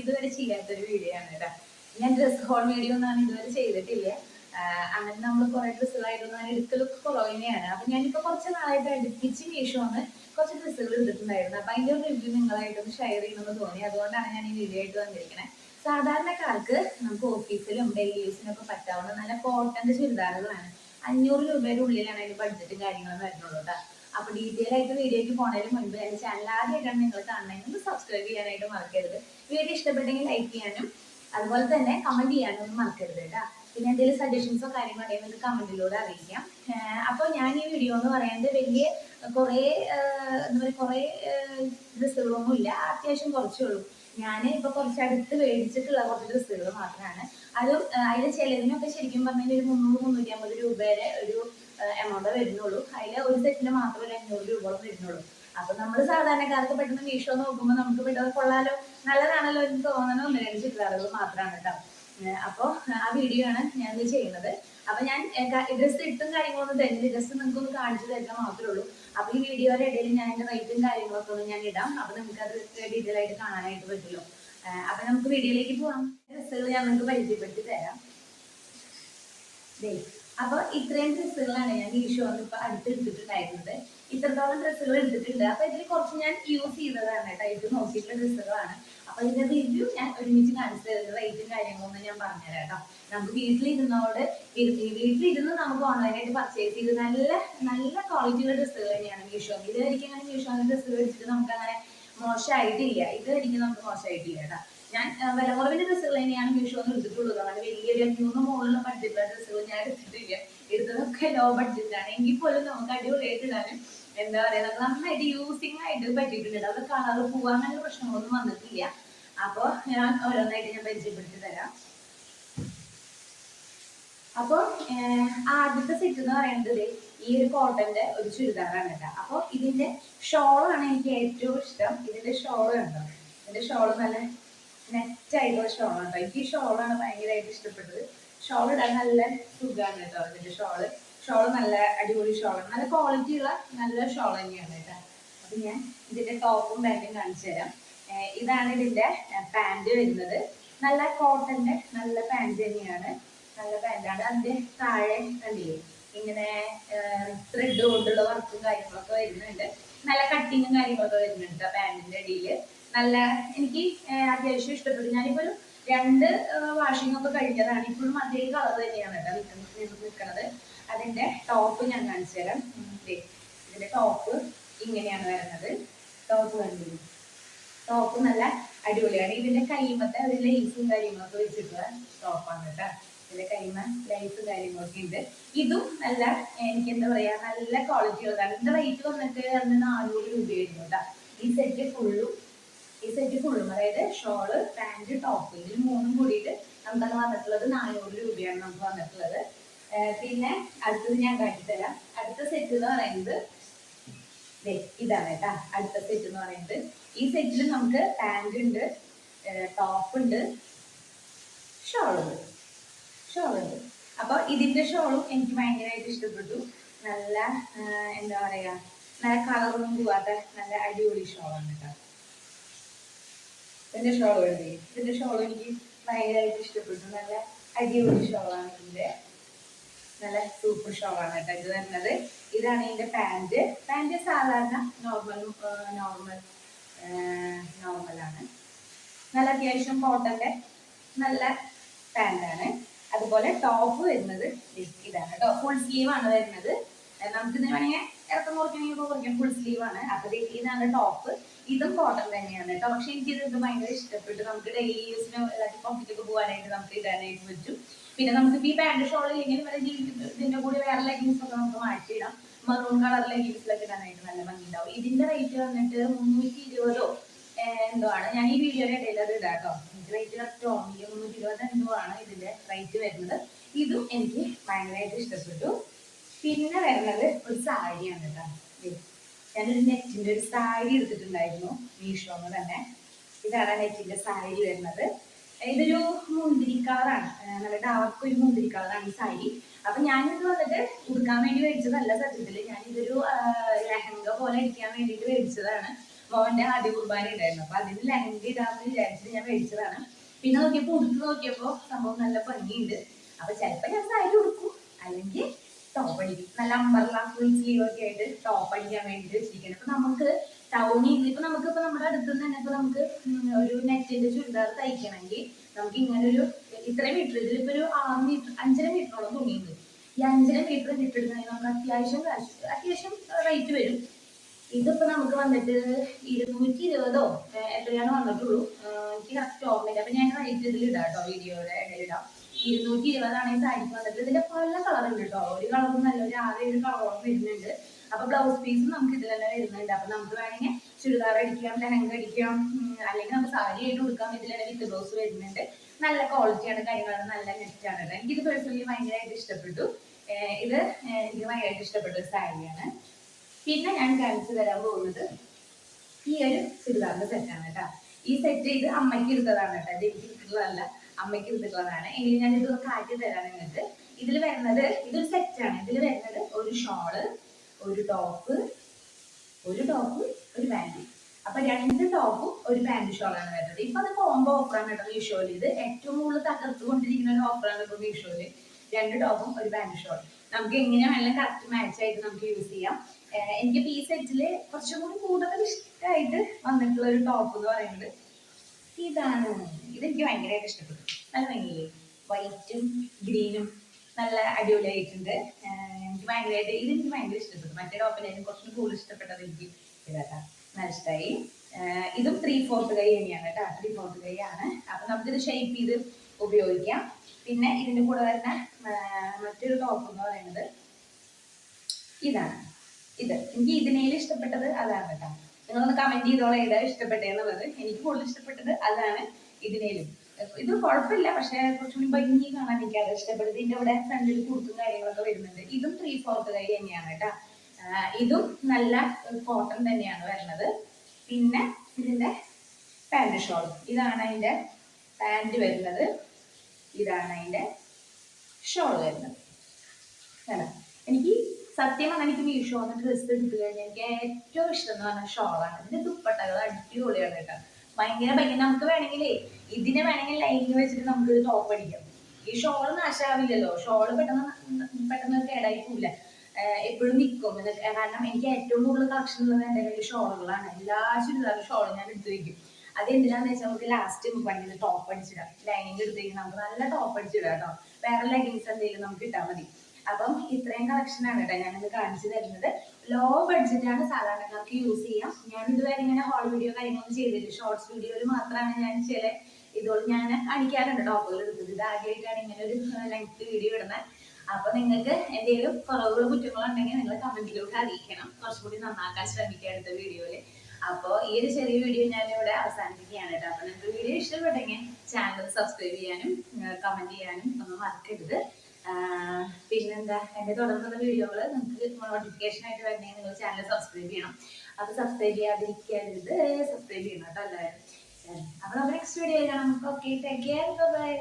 ഇതുവരെ ചെയ്യാത്തൊരു വീഡിയോ ആണ് കേട്ടോ. ഞാൻ ഡ്രസ് ഹോൾ വീഡിയോ ഒന്നാണ് ഇതുവരെ ചെയ്തിട്ടില്ല. അങ്ങനെ നമ്മൾ കുറെ ഡ്രസ്സുകളായിട്ടൊന്നും എടുക്കലൊക്കെ കുറവ് അപ്പൊ ഞാനിപ്പോ കുറച്ച് നാളായിട്ട് അടുപ്പിച്ച് മീഷോന്ന് കുറച്ച് ഡ്രസ്സുകൾ എടുത്തിട്ടുണ്ടായിരുന്നു അപ്പൊ അതിന്റെ ഒരു റിവ്യൂ നിങ്ങളായിട്ടൊന്ന് ഷെയർ ചെയ്യണമെന്ന് തോന്നി. അതുകൊണ്ടാണ് ഞാൻ ഈ വീഡിയോ ആയിട്ട് വന്നിരിക്കുന്നത് സാധാരണക്കാർക്ക് നമുക്ക് ഓഫീസിലും ഡെയിലി യൂസിനും ഒക്കെ പറ്റാവുന്ന നല്ല കോട്ടന്റെ ചുരിദാറുകളാണ്. അഞ്ഞൂറ് രൂപയുടെ ഉള്ളിലാണ് അതിന്റെ ബഡ്ജറ്റും കാര്യങ്ങളും വരുന്നുള്ളൂ കേട്ടോ. അപ്പൊ ഡീറ്റെയിൽ ആയിട്ട് വീഡിയോക്ക് പോണതിന് മുൻപ് എന്റെ ചാനൽ ആദ്യമായിട്ടാണ് നിങ്ങൾ കാണണമെങ്കിൽ സബ്സ്ക്രൈബ് ചെയ്യാനായിട്ട് മറക്കരുത്. വീഡിയോ ഇഷ്ടപ്പെട്ടെങ്കിൽ ലൈക്ക് ചെയ്യാനും അതുപോലെ തന്നെ കമന്റ് ചെയ്യാനും മറക്കരുത് കേട്ടോ. പിന്നെ എന്തെങ്കിലും സജഷൻസോ കാര്യങ്ങളോ ഉണ്ടെങ്കിൽ നിങ്ങൾക്ക് കമന്റിലൂടെ അറിയിക്കാം. അപ്പോൾ ഞാൻ ഈ വീഡിയോ എന്ന് പറയുന്നത് വലിയ കുറേ എന്താ പറയുക കുറേ ഡ്രസ്സുകളൊന്നും ഇല്ല. അത്യാവശ്യം കുറച്ചേ ഉള്ളൂ. ഞാൻ ഇപ്പൊ കുറച്ച് അടുത്ത് മേടിച്ചിട്ടുള്ള കുറച്ച് ഡ്രസ്സുകൾ മാത്രമാണ് അതും അതിൽ ചിലതിനൊക്കെ ശരിക്കും പറഞ്ഞാൽ ഒരു മുന്നൂറ് മുന്നൂറ്റി അമ്പത് രൂപയുടെ ഒരു എമൗണ്ട് വരുന്നുള്ളൂ. അതിൽ ഒരു സെറ്റിന് മാത്രം ഒരു അഞ്ഞൂറ് രൂപയോളം വരുന്നുള്ളൂ. അപ്പൊ നമ്മൾ സാധാരണക്കാർക്ക് പെട്ടെന്ന് മീഷോ നോക്കുമ്പോൾ നമുക്ക് പെട്ടെന്ന് കൊള്ളാലോ. നല്ലതാണല്ലോ എന്ന് തോന്നണ ഒന്ന് രണ്ട് ചുരിദാറുകൾ മാത്രമാണ് കേട്ടോ. അപ്പോൾ ആ വീഡിയോ ആണ് ഞാൻ ചെയ്യുന്നത്. അപ്പൊ ഞാൻ ഡ്രസ്സ് ഇട്ടും കാര്യങ്ങളൊന്നും തരുന്നില്ല ഡ്രസ് നിങ്ങൾക്ക് ഒന്ന് കാണിച്ചു തരുന്ന മാത്രമേ ഉള്ളൂ. അപ്പൊ ഈ വീഡിയോയുടെ ഇടയിൽ ഞാൻ എന്റെ റേറ്റും കാര്യങ്ങളൊക്കെ ഒന്ന് ഞാൻ ഇടാം. അപ്പൊ നമുക്ക് അത് ഡീറ്റെയിൽ ആയിട്ട് കാണാനായിട്ട് പറ്റുമല്ലോ. അപ്പൊ നമുക്ക് വീഡിയോയിലേക്ക് പോവാം. ഡ്രസ്സുകൾ ഞാൻ നിങ്ങൾക്ക് പരിചയപ്പെടുത്തി തരാം. അപ്പൊ ഇത്രയും ഡ്രസ്സുകളാണ് ഞാൻ ഈ ഷോ ഇപ്പൊ അടുത്തെടുത്തിട്ടുണ്ടായിരുന്നത് ഇത്രത്തോളം ഡ്രസ്സുകൾ എടുത്തിട്ടുണ്ട്. അപ്പൊ ഇതിൽ കുറച്ച് ഞാൻ യൂസ് ചെയ്തതാണ് കേട്ടോ. നോക്കിയിട്ടുള്ള ഡ്രസ്സുകളാണ് അപ്പൊ ഇതിന്റെ റിവ്യൂ ഞാൻ ഒരുമിച്ച് കാണിച്ചു തരുന്നത് റേറ്റും കാര്യങ്ങളൊന്നും ഞാൻ പറഞ്ഞുതരാം കേട്ടോ. നമുക്ക് വീട്ടിലിരുന്നോട് വീട്ടിലിരുന്ന് നമുക്ക് ഓൺലൈനായിട്ട് പർച്ചേസ് ചെയ്ത് നല്ല നല്ല ക്വാളിറ്റിയുള്ള ഡ്രസ്സുകൾ തന്നെയാണ് മീഷോ ഇതുവരെയ്ക്ക് അങ്ങനെ മീഷോന്ന് ഡ്രസ്സുകൾ എടുത്തിട്ട് നമുക്ക് അങ്ങനെ മോശമായിട്ടില്ല ഇതുവരെയ്ക്ക് നമുക്ക് മോശമായിട്ടില്ല കേട്ടോ. ഞാൻ വില കുറവിന്റെ ഡ്രസ്സുകൾ തന്നെയാണ് മീഷോന്ന് എടുത്തിട്ടുള്ളത്. അങ്ങനെ വലിയൊരു അഞ്ഞൂറ് മുകളിലുള്ള ബഡ്ജറ്റുള്ള ഡ്രസ്സുകൾ ഞാൻ എടുത്തിട്ടില്ല. എടുത്തതൊക്കെ ലോ ബഡ്ജറ്റാണ് എങ്കിൽ പോലും നമുക്ക് അടിപൊളിയായിട്ട് ഇടാനും എന്താ പറയാ നന്നായിട്ട് യൂസിങ് ആയിട്ട് പറ്റിയിട്ടുണ്ട്. അത് കളർ പോവാൻ നല്ല പ്രശ്നങ്ങളൊന്നും വന്നിട്ടില്ല. അപ്പൊ ഞാൻ ഓരോന്നായിട്ട് ഞാൻ പരിചയപ്പെടുത്തി തരാം അപ്പൊ ആദ്യത്തെ സെറ്റ് എന്ന് പറയുന്നത് ഈ ഒരു കോട്ടന്റെ ഒരു ചുരിദാറാണ് കേട്ടോ. അപ്പൊ ഇതിന്റെ ഷോളാണ് എനിക്ക് ഏറ്റവും ഇഷ്ടം. ഇതിന്റെ ഷോൾ കണ്ടോ? ഇതിന്റെ ഷോൾ നല്ല നെറ്റായിട്ടുള്ള ഷോളാണ് കേട്ടോ. എനിക്ക് ഈ ഷോളാണ് ഭയങ്കരമായിട്ട് ഇഷ്ടപ്പെട്ടത്. ഷോൾ ഇടാൻ നല്ല സുഖമാണ് കേട്ടോ ഇതിന്റെ ഷോൾ. ഷോൾ നല്ല അടിപൊളി ഷോളാണ്. നല്ല ക്വാളിറ്റി ഉള്ള നല്ല ഷോൾ തന്നെയാണ് കേട്ടോ. അപ്പൊ ഞാൻ ഇതിന്റെ ടോപ്പും ബാക്കും കാണിച്ചു തരാം. ഇതാണ് ഇതിന്റെ പാന്റ് വരുന്നത്. നല്ല കോട്ടന്റെ നല്ല പാന്റ് തന്നെയാണ്. നല്ല പാന്റാണ് അതിന്റെ താഴെ കണ്ടില്ലേ? ഇങ്ങനെ ത്രെഡ് കൊണ്ടുള്ള വർക്കും കാര്യങ്ങളൊക്കെ വരുന്നുണ്ട്. നല്ല കട്ടിങ്ങും കാര്യങ്ങളൊക്കെ വരുന്നുണ്ട് പാന്റിന്റെ അടിയിൽ. നല്ല എനിക്ക് അത്യാവശ്യം ഇഷ്ടപ്പെട്ടു. ഞാനിപ്പോ ഒരു രണ്ട് വാഷിംഗ് ഒക്കെ കഴിഞ്ഞതാണ്. ഇപ്പോഴും അതേ കളർ തന്നെയാണ് കേട്ടോ നിൽക്കുന്നത് നിൽക്കുന്നത് അതിന്റെ ടോപ്പ് ഞാൻ കാണിച്ചു തരാം. ഇതിന്റെ ടോപ്പ് ഇങ്ങനെയാണ് വരുന്നത്. ടോപ്പ് കണ്ടു ടോപ്പ് നല്ല അടിപൊളിയാണ്. ഇതിന്റെ കൈമത്തെ ഒരു ലൈസും കാര്യങ്ങളൊക്കെ വെച്ചിട്ടുള്ള ടോപ്പാണ് കേട്ടോ. ഇതിന്റെ കൈമ ലൈസും കാര്യങ്ങളൊക്കെ ഉണ്ട്. ഇതും നല്ല എനിക്ക് എന്താ പറയാ നല്ല ക്വാളിറ്റി ഉള്ളതാണ്. ഇതിന്റെ റേറ്റ് വന്നിട്ട് അന്ന് നാനൂറ് രൂപയായിരുന്നു കേട്ടോ. ഈ സെറ്റ് ഫുള്ളും ഈ സെറ്റ് ഫുള്ളും അതായത് ഷോൾ പാന്റ് ടോപ്പ് ഇതിൽ മൂന്നും കൂടിയിട്ട് നമുക്കന്ന് വന്നിട്ടുള്ളത് നാനൂറ് രൂപയാണ് നമുക്ക് വന്നിട്ടുള്ളത്. പിന്നെ അടുത്തത് ഞാൻ കാട്ടിത്തരാം അടുത്ത സെറ്റ് എന്ന് പറയുന്നത് ഇതാണ് കേട്ടാ അടുത്ത സെറ്റ് എന്ന് പറയുന്നത്. ഈ സെറ്റിൽ നമുക്ക് പാന്റ് ഉണ്ട് ടോപ്പ് ഉണ്ട് ഷോളുണ്ട് ഷോളുണ്ട് അപ്പൊ ഇതിന്റെ ഷോളും എനിക്ക് ഭയങ്കരമായിട്ട് ഇഷ്ടപ്പെട്ടു. നല്ല എന്താ പറയാ നല്ല കളറൊന്നും പോവാത്ത നല്ല അടിപൊളി ഷോളാണ് കേട്ടോ ഇതിന്റെ ഷോൾ വേണ്ടി ഇതിന്റെ ഷോൾ എനിക്ക് ഭയങ്കരമായിട്ട് ഇഷ്ടപ്പെട്ടു. നല്ല അടിപൊളി ഷോളാണ് ഇതിന്റെ. നല്ല സൂപ്പർ ഷോളാണ് കേട്ടോ ഇത് വരുന്നത്. ഇതാണ് ഇതിന്റെ പാന്റ് പാന്റ് സാധാരണ നോർമൽ നോർമൽ നോർമലാണ് നല്ല അത്യാവശ്യം കോട്ടന്റെ നല്ല ആണ്. അതുപോലെ ടോപ്പ് വരുന്നത് ഇതാണ് കേട്ടോ. ഫുൾ സ്ലീവ് ആണ് വരുന്നത്. നമുക്ക് ഇത് വേണമെങ്കിൽ ഇറക്കം കുറയ്ക്കണമെങ്കിൽ കുറയ്ക്കും ഫുൾ സ്ലീവ് ആണ്. അപ്പൊ ഇതാണ് ടോപ്പ് ഇതും കോട്ടൺ തന്നെയാണ് കേട്ടോ. പക്ഷെ എനിക്കിത് ഭയങ്കര ഇഷ്ടപ്പെട്ടു. നമുക്ക് ഡെയിലി യൂസിന് പുറത്തേക്കൊക്കെ പോകാനായിട്ട് നമുക്ക് ഇടാനായിട്ട് പറ്റും. പിന്നെ നമുക്ക് ഈ പാന്റ് ഷോൾ ഇല്ലെങ്കിൽ വരെ ഇതിന്റെ കൂടെ വേറെ ലെഗിങ്സ് ഒക്കെ നമുക്ക് മാറ്റിയിടാം. മറൂൺ കളർ ലെഗിങ്സിലൊക്കെ ഇടാനായിട്ട് നല്ല ഭംഗിയുണ്ടാവും. ഇതിന്റെ റേറ്റ് വന്നിട്ട് മുന്നൂറ്റി ഇരുപതോ എന്തോ ആണ്. ഞാൻ ഈ വീഡിയോയുടെ ഇടയിൽ അത് ഇടാം കേട്ടോ റേറ്റ് കറക്റ്റ് ഓർമ്മയില്ല. മുന്നൂറ്റി ഇരുപത് എന്തോ ആണ് ഇതിന്റെ റേറ്റ് വരുന്നത്. ഇതും എനിക്ക് ഭയങ്കരമായിട്ട് ഇഷ്ടപ്പെട്ടു. പിന്നെ വരുന്നത് ഒരു സാരിയാണ് കേട്ടോ ഞാനൊരു നെറ്റിന്റെ ഒരു സാരി എടുത്തിട്ടുണ്ടായിരുന്നു മീഷോന്ന് തന്നെ. ഇതാണ് നെറ്റിന്റെ സാരി വരുന്നത്. ഇതൊരു മുന്തിരി കളറാണ് നല്ല ഡാർക്ക് ഒരു മുന്തിരി കളറാണ് ഈ സാരി. അപ്പൊ ഞാനിത് വന്നിട്ട് ഉടുക്കാൻ വേണ്ടി മേടിച്ചതല്ല സത്യത്തിൽ ഞാൻ ഇതൊരു ലഹങ്ക പോലെ ഇരിക്കാൻ വേണ്ടിയിട്ട് മേടിച്ചതാണ്. മോന്റെ ആദ്യ കുർബാന ഉണ്ടായിരുന്നു അപ്പൊ അതിന് ലഹങ്ക ഇടാന്ന് വിചാരിച്ചിട്ട് ഞാൻ മേടിച്ചതാണ്. പിന്നെ നോക്കിയപ്പോ ഉടുത്ത് നോക്കിയപ്പോ സംഭവം നല്ല ഭംഗിയുണ്ട്. അപ്പൊ ചിലപ്പോ ഞാൻ സാരി ഉടുക്കും. അല്ലെങ്കിൽ ടോപ്പ് അടിക്കും. നല്ല അമ്പർല ഫുൾ സ്ലീവ് ഒക്കെ ആയിട്ട് ടോപ്പ് അടിക്കാൻ വേണ്ടിയിട്ട് വെച്ചിരിക്കുന്നത് അപ്പൊ നമുക്ക് ടൗണിൽ ഇപ്പൊ നമുക്ക് ഇപ്പൊ നമ്മുടെ അടുത്ത് തന്നെ ഇപ്പൊ നമുക്ക് ഒരു നെറ്റിന്റെ ചുരിദാർ തയ്ക്കണമെങ്കിൽ നമുക്ക് ഇങ്ങനെ ഒരു ഇത്രയും മീറ്റർ ഇതിലിപ്പോ ഒരു ആറ് മീറ്റർ അഞ്ചര മീറ്ററോളം തുണിയുണ്ട്. ഈ അഞ്ചര മീറ്റർ കിട്ടിടുന്നതിന് നമുക്ക് അത്യാവശ്യം അത്യാവശ്യം റേറ്റ് വരും. ഇതിപ്പോ നമുക്ക് വന്നിട്ട് ഇരുന്നൂറ്റി ഇരുപതോ എത്രയാണ് വന്നിട്ടുള്ളൂ. എനിക്ക് കറക്റ്റ് ഓർമ്മയില്ല. അപ്പൊ ഞാൻ റേറ്റ് ഇതിൽ ഇടാം കേട്ടോ വീഡിയോയുടെ ഇടാം. ഇരുന്നൂറ്റി ഇരുപതാണെങ്കിൽ സാരിക്ക് വന്നിട്ട് ഇതിന്റെ പല കളർ ഉണ്ട് കേട്ടോ. ഒരു കളറും നല്ല ഒരു ആറ് ഏഴ് കളറോളം വരുന്നുണ്ട്. അപ്പൊ ബ്ലൗസ് പീസും നമുക്ക് ഇതിൽ തന്നെ വരുന്നുണ്ട്. അപ്പൊ നമുക്ക് വേണമെങ്കിൽ ചുരിദാർ അടിക്കാം ലഹങ്ക അടിക്കാം അല്ലെങ്കിൽ നമുക്ക് സാരി ആയിട്ട് കൊടുക്കാം ഇതിൽ തന്നെ വിത്ത് ബ്ലൗസ് വരുന്നുണ്ട്. നല്ല ക്വാളിറ്റിയാണ് കാര്യങ്ങളാണ് നല്ല നെറ്റാണ് കേട്ടോ. എനിക്കിത് പേഴ്സണലി ഭയങ്കരമായിട്ട് ഇഷ്ടപ്പെട്ടു. ഇത് എനിക്ക് ഭയങ്കരമായിട്ട് ഇഷ്ടപ്പെട്ട ഒരു സാരിയാണ് പിന്നെ ഞാൻ കാണിച്ചു തരാൻ പോകുന്നത് ഈ ഒരു ചുരിദാറിന്റെ സെറ്റാണ് കേട്ടോ. ഈ സെറ്റ് ഇത് അമ്മയ്ക്ക് എടുത്തതാണ് കേട്ടോ. എനിക്ക് എടുത്തിട്ടുള്ളതല്ല അമ്മയ്ക്ക് എടുത്തിട്ടുള്ളതാണ്. എങ്കിലും ഞാൻ ഇത് കാട്ടി തരാം നിങ്ങൾക്ക്. ഇതിൽ വരുന്നത് ഇതൊരു സെറ്റാണ് ഇതിൽ വരുന്നത് ഒരു ഷോൾ ഒരു ടോപ്പ് ഒരു ടോപ്പ് ഒരു പാന്റ് അപ്പൊ രണ്ട് ടോപ്പും ഒരു പാന്റ് ഷോളാണ് വരുന്നത്. ഇപ്പൊ അത് കോംബോ ഓഫറാണ് കേട്ടോ മീഷോയിൽ ഇത് ഏറ്റവും കൂടുതൽ തകർത്തുകൊണ്ടിരിക്കുന്ന ഒരു ഓഫറാണ് ഇപ്പൊ മീഷോയിൽ രണ്ട് ടോപ്പും ഒരു പാന്റ് ഷോൾ നമുക്ക് എങ്ങനെ വേണമെങ്കിലും കറക്റ്റ് മാച്ച് ആയിട്ട് നമുക്ക് യൂസ് ചെയ്യാം. എനിക്ക് ഈ സെറ്റിൽ കുറച്ചും കൂടി കൂടുതൽ ഇഷ്ടമായിട്ട് വന്നിട്ടുള്ള ഒരു ടോപ്പ് എന്ന് പറയുന്നത് ഇതാണ്. ഇതെനിക്ക് ഭയങ്കരമായിട്ട് ഇഷ്ടപ്പെട്ടു. നല്ല ഭംഗിയില്ലേ? വൈറ്റും ഗ്രീനും നല്ല അടിപൊളിയായിട്ടുണ്ട്. എനിക്ക് ഭയങ്കരമായിട്ട് ഇതെനിക്ക് ഭയങ്കര ഇഷ്ടപ്പെട്ടു. മറ്റേ ടോപ്പിനായിരുന്നു കുറച്ചും കൂടുതൽ ഇഷ്ടപ്പെട്ടത് എനിക്ക് ഇതാട്ടാ. നല്ല ഇതും ത്രീ ഫോർത്ത് കൈ തന്നെയാണ് കേട്ടോ. ത്രീ ഫോർത്ത് കൈ ആണ്. അപ്പൊ നമുക്കിത് ഷേപ്പ് ചെയ്ത് ഉപയോഗിക്കാം. പിന്നെ ഇതിന്റെ കൂടെ വരുന്ന മറ്റൊരു ടോപ്പ് എന്ന് പറയുന്നത് ഇതാണ്. ഇത്. എനിക്ക് ഇതിനേലും ഇഷ്ടപ്പെട്ടത് അതാണ് കേട്ടോ. നിങ്ങളൊന്ന് കമന്റ് ചെയ്തോളാം ഏതാ ഇഷ്ടപ്പെട്ടതെന്നുള്ളത് എനിക്ക് കൂടുതൽ ഇഷ്ടപ്പെട്ടത് അതാണ് ഇതിനേലും. ഇത് കുഴപ്പമില്ല. പക്ഷെ കുറച്ചുകൂടി ഭംഗി കാണാൻ എനിക്ക് അത് ഇഷ്ടപ്പെട്ടത് ഇതിന്റെ ഇവിടെ ഫ്രണ്ടിൽ കുർത്തും കാര്യങ്ങളൊക്കെ വരുന്നുണ്ട്. ഇതും ത്രീ ഫോർത്ത് കൈ തന്നെയാണ് കേട്ടോ. ഇതും നല്ല കോട്ടൺ തന്നെയാണ് വരുന്നത്. പിന്നെ ഇതിന്റെ പാന്റ് ഷോൾ ഇതാണ് അതിന്റെ പാന്റ് വരുന്നത്. ഇതാണ് അതിന്റെ ഷോൾ വരുന്നത്. എനിക്ക് സത്യം അങ്ങനെ എനിക്ക് മീഷോ എന്ന ഡ്രസ്സ് എടുത്തു കഴിഞ്ഞാൽ എനിക്ക് ഏറ്റവും ഇഷ്ടം എന്ന് പറഞ്ഞാൽ ഷോളാണ് ഇതിന്റെ ദുപ്പട്ടകൾ അടിപൊളിയാണ് കേട്ടോ. ഭയങ്കര ഭയങ്കര നമുക്ക് വേണമെങ്കിലേ ഇതിനെ വേണമെങ്കിൽ ലൈനിങ് വെച്ചിട്ട് നമുക്ക് ഒരു ടോപ്പ് അടിക്കാം. ഈ ഷോൾ നാശാവില്ലല്ലോ. ഷോൾ പെട്ടെന്ന് പെട്ടെന്ന് കേടായി പോവില്ല. എപ്പോഴും നിൽക്കും കാരണം എനിക്ക് ഏറ്റവും കൂടുതൽ കളക്ഷൻ ഉള്ളത് എന്റെ കയ്യിൽ ഷോളുകളാണ്. എല്ലാ ചുരിദാറും ഷോളും ഞാൻ എടുത്തു വെക്കും. അത് എന്തിനാന്ന് വെച്ചാൽ നമുക്ക് ലാസ്റ്റ് പണിയത് ടോപ്പ് അടിച്ചിടാം. ലൈനിങ് എടുത്തേക്ക് നമുക്ക് നല്ല ടോപ്പ് അടിച്ചിടാം കേട്ടോ വേറെ ലെഗിങ്സ് എന്തെങ്കിലും നമുക്ക് ഇട്ടാൽ മതി. അപ്പം ഇത്രയും കളക്ഷൻ ആണ് കേട്ടോ ഞാനിത് കാണിച്ചു തരുന്നത്. ലോ ബഡ്ജറ്റ് ആണ് സാധാരണക്കാർക്ക് യൂസ് ചെയ്യാം. ഞാൻ ഇതുവരെ ഇങ്ങനെ ഹോൾ വീഡിയോ കാര്യങ്ങളൊന്നും ചെയ്തിട്ടില്ല. ഷോർട്സ് വീഡിയോയിൽ മാത്രമാണ് ഞാൻ ചില ഇതുകൊണ്ട് ഞാൻ അടിക്കാറുണ്ട് ടോപ്പുകൾ എടുത്തത് ഇത് ആദ്യമായിട്ടാണ് ഇങ്ങനെ ഒരു ലെങ്ത് വീഡിയോ ഇടുന്നത്. അപ്പൊ നിങ്ങൾക്ക് എന്തെങ്കിലും കുറവുകളോ കുറ്റങ്ങളോ ഉണ്ടെങ്കിൽ നിങ്ങൾ കമന്റിലൂടെ അറിയിക്കണം. കുറച്ചും കൂടി നന്നാക്കാൻ ശ്രമിക്കുക അടുത്ത വീഡിയോയിൽ അപ്പോൾ ഈ ഒരു ചെറിയ വീഡിയോ ഞാൻ ഇവിടെ അവസാനിപ്പിക്കുകയാണ് കേട്ടോ. അപ്പൊ നിങ്ങൾക്ക് വീഡിയോ ഇഷ്ടപ്പെട്ടെങ്കിൽ ചാനൽ സബ്സ്ക്രൈബ് ചെയ്യാനും കമന്റ് ചെയ്യാനും ഒന്നും മറക്കരുത്. പിന്നെന്താ? എന്റെ തുടർന്നുള്ള വീഡിയോകൾ നിങ്ങൾക്ക് നോട്ടിഫിക്കേഷൻ ആയിട്ട് വരണമെങ്കിൽ നിങ്ങൾ ചാനൽ സബ്സ്ക്രൈബ് ചെയ്യണം. അത് സബ്സ്ക്രൈബ് ചെയ്യാതിരിക്കരുത്. സബ്സ്ക്രൈബ് ചെയ്യണം കേട്ടോ എല്ലാവരും. അപ്പൊ നമുക്ക് നെക്സ്റ്റ് വീഡിയോ കാണാം. Okay take bye